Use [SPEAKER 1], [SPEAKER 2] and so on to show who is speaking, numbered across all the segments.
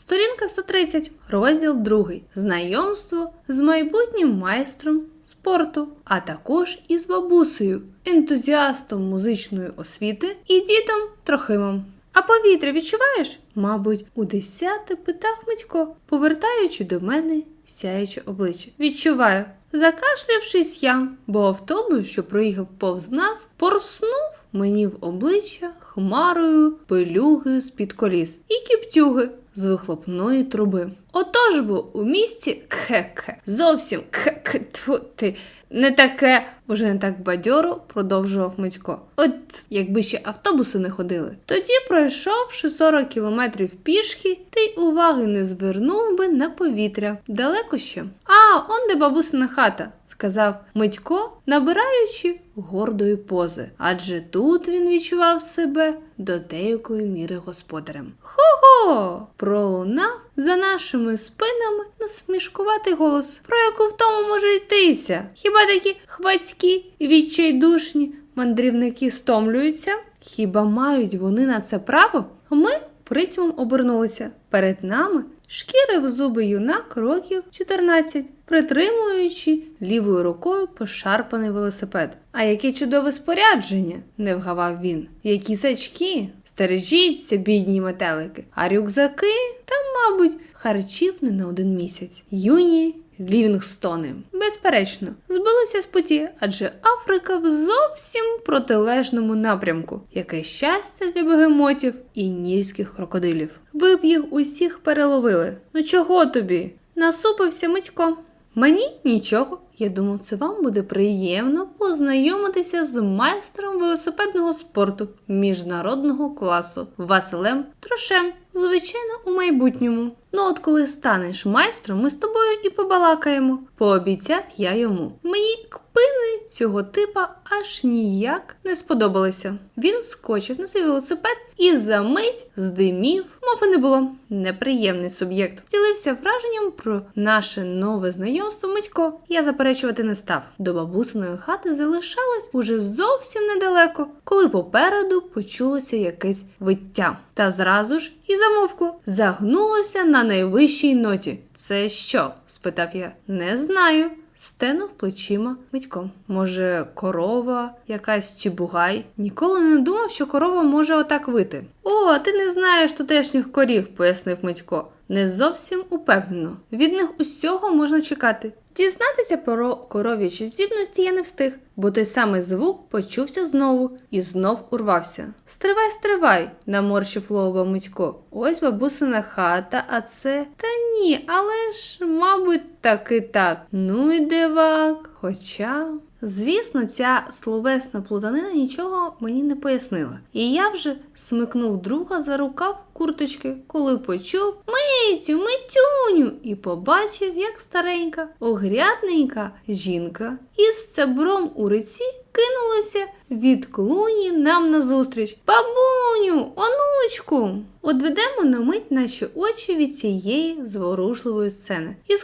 [SPEAKER 1] Сторінка 130, розділ 2. Знайомство з майбутнім майстром спорту, а також із бабусею, ентузіастом музичної освіти і дідом Трохимом. А повітря відчуваєш? Мабуть, у десяте питав Митько, повертаючи до мене сяюче обличчя. Відчуваю. Закашлявшись я, бо автобус, що проїхав повз нас, порснув мені в обличчя хмарою пилюги з-під коліс і кіптюги з вихлопної труби. Отож бо у місті кхе-кхе, зовсім кхе-кхе, ти. Не таке, уже не так бадьоро, продовжував Митько. От якби ще автобуси не ходили. Тоді, пройшовши 40 кілометрів пішки, ти й уваги не звернув би на повітря. Далеко ще. А, он де бабусина хата, сказав Митько, набираючи гордої пози. Адже тут він відчував себе до деякої міри господарем. Хо-хо! пролунав за нашими спинами насмішкуватий голос. Про яку втому може йтися? Хіба такі хвацькі і відчайдушні мандрівники стомлюються? Хіба мають вони на це право? Ми притьмом обернулися. Перед нами шкірив зуби юнак років 14, притримуючи лівою рукою пошарпаний велосипед. А яке чудове спорядження, не вгавав він. Які сачки, стережіться, бідні метелики, а рюкзаки там, мабуть, харчів не на один місяць. Юні Лівінгстони. Безперечно, збилися з путі, адже Африка в зовсім протилежному напрямку. Яке щастя для бегемотів і нільських крокодилів. Ви б їх усіх переловили. Ну чого тобі? Насупився Митько. Мені нічого. Я думав, це вам буде приємно познайомитися з майстром велосипедного спорту міжнародного класу Василем Трошем. Звичайно, у майбутньому. Ну, от коли станеш майстром, ми з тобою і побалакаємо. Пообіцяв я йому. Мені кпини цього типа аж ніяк не сподобалися. Він скочив на свій велосипед і за мить здимів, мови не було. Неприємний суб'єкт. Ділився враженням про наше нове знайомство Митько. Я заперечувати не став. До бабусиної хати залишалось уже зовсім недалеко, коли попереду почулося якесь виття. Та зразу ж і замовкло, загнулося на найвищій ноті. Це що? спитав я. Не знаю. Стенув плечима Митько. Може, корова, якась чи бугай? Ніколи не думав, що корова може отак вити. О, ти не знаєш тутешніх корів, пояснив Митько. Не зовсім упевнено. Від них усього можна чекати. Дізнатися про коров'ячі здібності я не встиг, бо той самий звук почувся знову і знов урвався. Стривай, стривай, наморщив лоба Митько. Ось бабусина хата, а це. Та ні, але ж, мабуть, таки так. Ну і дивак. Хоча. Звісно, ця словесна плутанина нічого мені не пояснила. І я вже смикнув друга за рукав курточки, коли почув Митю, Митюню, і побачив, як старенька, огрядненька жінка із цебром у руці кинулася від клуні нам назустріч. Бабуню, онучку! Одведемо на мить наші очі від цієї зворушливої сцени і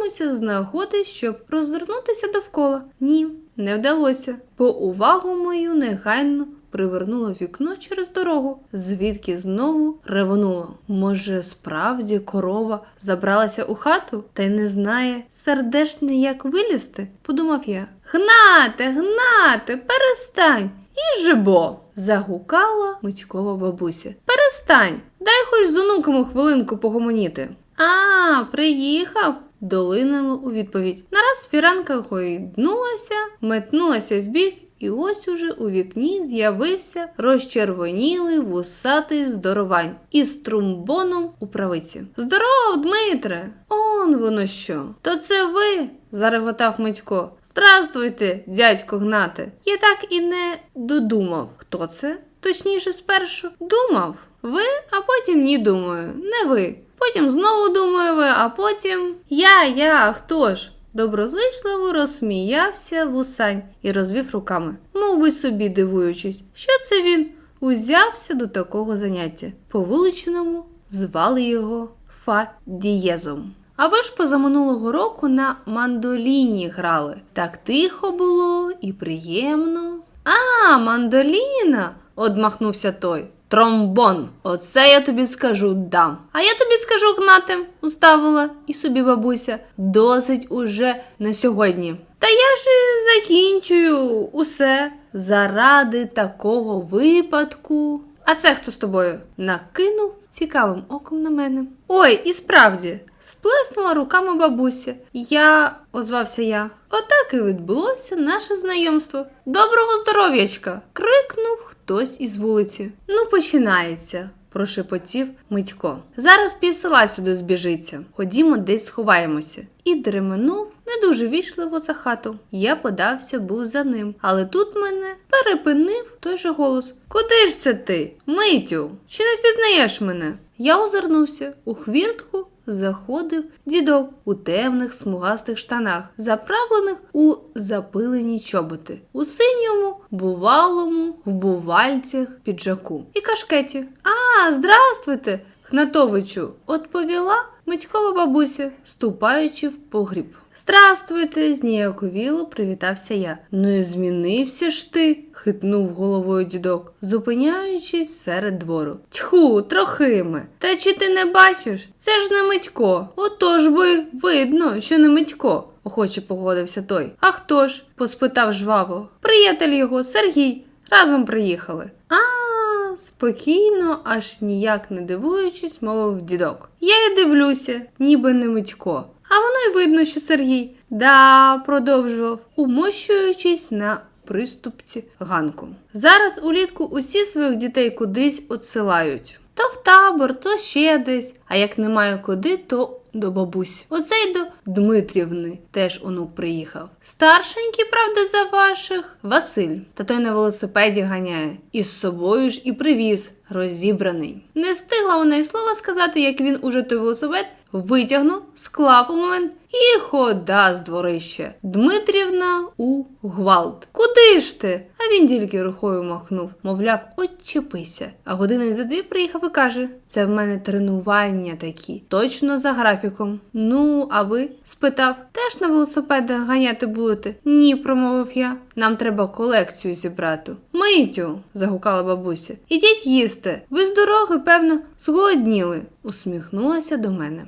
[SPEAKER 1] скористаємося з нагоди, щоб розвернутися довкола. Ні, не вдалося, бо увагу мою негайно привернуло вікно через дорогу, звідки знову ревонуло. Може, справді корова забралася у хату та й не знає сердешне, як вилізти? подумав я. Гнате, гнате, перестань! І же бо! загукала Митькова бабуся. Перестань! Дай хоч з онуками хвилинку погомоніти. А, приїхав. Долинуло у відповідь. Нараз фіранка гойднулася, метнулася вбік, і ось уже у вікні з'явився розчервонілий вусатий здоровань із трумбоном у правиці. Здоров, Дмитре! Он воно що? То це ви? зареготав Митько. Здравствуйте, дядько Гнате. Я так і не додумав. Хто це? Точніше, спершу думав. Ви, а потім ні думаю. Не ви. Потім знову думаю ви, а потім. Я, я, хто ж? Доброзичливо розсміявся вусань і розвів руками, мов би собі дивуючись, що це він узявся до такого заняття. По вуличному звали його Фа дієзом. А ви ж позаминулого року на мандоліні грали. Так тихо було і приємно. А, мандоліна, одмахнувся той. Тромбон. Оце я тобі скажу дам. А я тобі скажу гнати, уставила і собі бабуся. Досить уже на сьогодні. Та я ж закінчую усе заради такого випадку. А це хто з тобою? Накинув цікавим оком на мене. Ой, і справді, сплеснула руками бабуся. Я, озвався я. Отак і відбулося наше знайомство. Доброго здоров'ячка! крикнув хтось із вулиці. Ну, починається. Прошепотів Митько. Зараз пів села сюди збіжиться. Ходімо, десь сховаємося. І дременув не дуже вічливо за хату. Я подався був за ним, але тут мене перепинив той же голос. Куди ж це ти? Митю, чи не впізнаєш мене? Я озирнувся. У хвіртку заходив дідок у темних смугастих штанах, заправлених у запилені чоботи, у синьому, бувалому, в бувальцях піджаку і кашкеті. А, здравствуйте, Хнатовичу, відповіла Митькова бабуся, ступаючи в погріб. Здравствуйте, зніяковіло привітався я. Ну і змінився ж ти, хитнув головою дідок, зупиняючись серед двору. Тьху, трохиме. Та чи ти не бачиш? Це ж не Митько. Отож би видно, що не Митько. Охоче погодився той. А хто ж? поспитав жваво. Приятель його, Сергій. Разом приїхали. А, спокійно, аж ніяк не дивуючись, мовив дідок. Я й дивлюся, ніби не Митько. А воно й видно, що Сергій. Да, продовжував, умощуючись на приступці ганку. Зараз улітку усі своїх дітей кудись отсилають. То в табор, то ще десь. А як немає куди, то до бабусь. Оце й до Дмитрівни теж онук приїхав. Старшенький, правда, за ваших Василь. Та той на велосипеді ганяє. І з собою ж і привіз, розібраний. Не встигла вона й слова сказати, як він уже той велосипед витягнув, склав у момент і хода з дворища. Дмитрівна у гвалт. Куди ж ти? А він тільки рукою махнув, мовляв, отчепися. А години за дві приїхав і каже: це в мене тренування такі, точно за графіком. Ну, а ви? спитав, теж на велосипедах ганяти будете? Ні, промовив я. Нам треба колекцію зібрати. Митю, загукала бабуся. Ідіть їсти. Ви з дороги, певно, зголодніли, усміхнулася до мене.